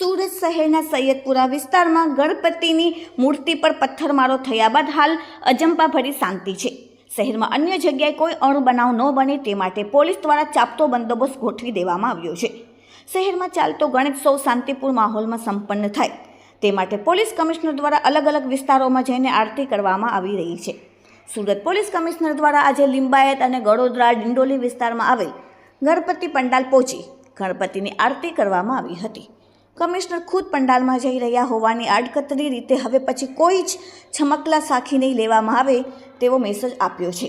સુરત શહેરના સૈયદપુરા વિસ્તારમાં ગણપતિની મૂર્તિ પર પથ્થરમારો થયા બાદ હાલ અજંપાભરી શાંતિ છે. શહેરમાં અન્ય જગ્યાએ કોઈ અણબનાવ ન બને તે માટે પોલીસ દ્વારા ચાપતો બંદોબસ્ત ગોઠવી દેવામાં આવ્યો છે. શહેરમાં ચાલતો ગણેશોત્સવ શાંતિપૂર્ણ માહોલમાં સંપન્ન થાય. તે માટે પોલીસ કમિશનર દ્વારા અલગ અલગ વિસ્તારોમાં જઈને આરતી કરવામાં આવી રહી છે. સુરત પોલીસ કમિશનર દ્વારા આજે લિંબાયત અને ગડોદરા ડિંડોલી વિસ્તારમાં આવેલ ગણપતિ પંડાલ પહોંચી ગણપતિની આરતી કરવામાં આવી હતી. કમિશનર ખુદ પંડાલમાં જઈ રહ્યા હોવાની આડકતરી રીતે હવે પછી કોઈ જ છમકલા સાખી નહીં લેવામાં આવે તેવો મેસેજ આપ્યો છે.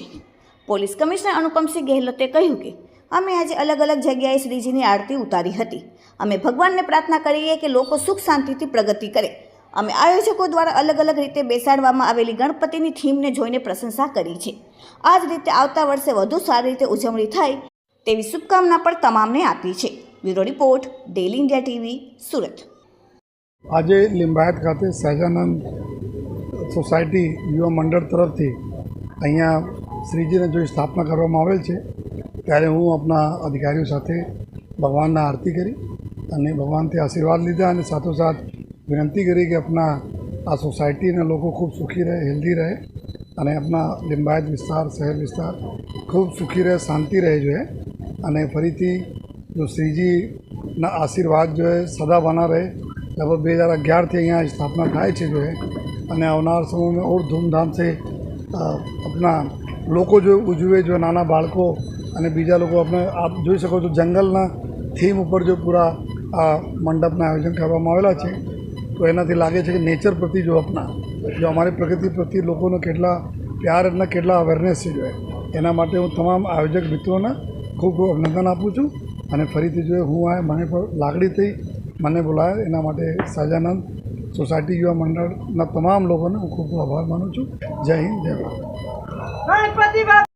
પોલીસ કમિશનર અનુપમસિંહ ગેહલોતે કહ્યું કે, અમે આજે અલગ અલગ જગ્યાએ શ્રીજીની આરતી ઉતારી હતી. અમે ભગવાનને પ્રાર્થના કરીએ કે લોકો સુખ શાંતિથી પ્રગતિ કરે. અમે આયોજકો દ્વારા અલગ અલગ રીતે બેસાડવામાં આવેલી ગણપતિની થીમને જોઈને પ્રશંસા કરી છે. આ જ રીતે આવતા વર્ષે વધુ સારી રીતે ઉજવણી થાય તેવી શુભકામના પણ તમામને આપી છે. Bureau report Daily India TV, Surat. આજે લિંબાયત ખાતે સહજાનંદ સોસાયટી યુવા મંડળ તરફથી અહીંયા શ્રીજીને જો સ્થાપના કરવામાં આવેલ છે, ત્યારે હું આપણા અધિકારીઓ સાથે ભગવાનના આરતી કરી અને ભગવાનથી આશીર્વાદ લીધા અને સાથોસાથ વિનંતી કરી કે આપણા આ સોસાયટીના લોકો ખૂબ સુખી રહે, હેલ્ધી રહે અને આપણા લિંબાયત વિસ્તાર, શહેર વિસ્તાર ખૂબ સુખી રહે, શાંતિ રહે જોઈએ અને ફરીથી જો શ્રીજીના આશીર્વાદ જો है સદા બના રહે લગભગ બે હજાર અગિયારથી અહીંયા સ્થાપના થાય છે જો है અને આવનાર સમયમાં और ધૂમધામ से અ, अपना લોકો જો ઉજવે જો નાના બાળકો અને બીજા લોકો આપણે આપ જોઈ શકો છો જંગલના થીમ ઉપર જો પૂરા આ મંડપના આયોજન કરવામાં આવેલા છે તો એનાથી લાગે છે કે નેચર પ્રતિ જો અપના જો અમારી પ્રકૃતિ પ્રત્યે લોકોનો કેટલા પ્યાર અને કેટલા અવેરનેસ છે જો એના માટે હું તમામ આયોજક મિત્રોને ખૂબ ખૂબ અભિનંદન આપું છું અને ફરીથી જો હું આ મને પણ લાગણી થઈ મને બોલાયા એના માટે સાજાનંદ સોસાયટી યુવા મંડળના તમામ લોકોને હું ખૂબ ખૂબ આભાર માનું છું. જય હિન્દ, જય ભારત.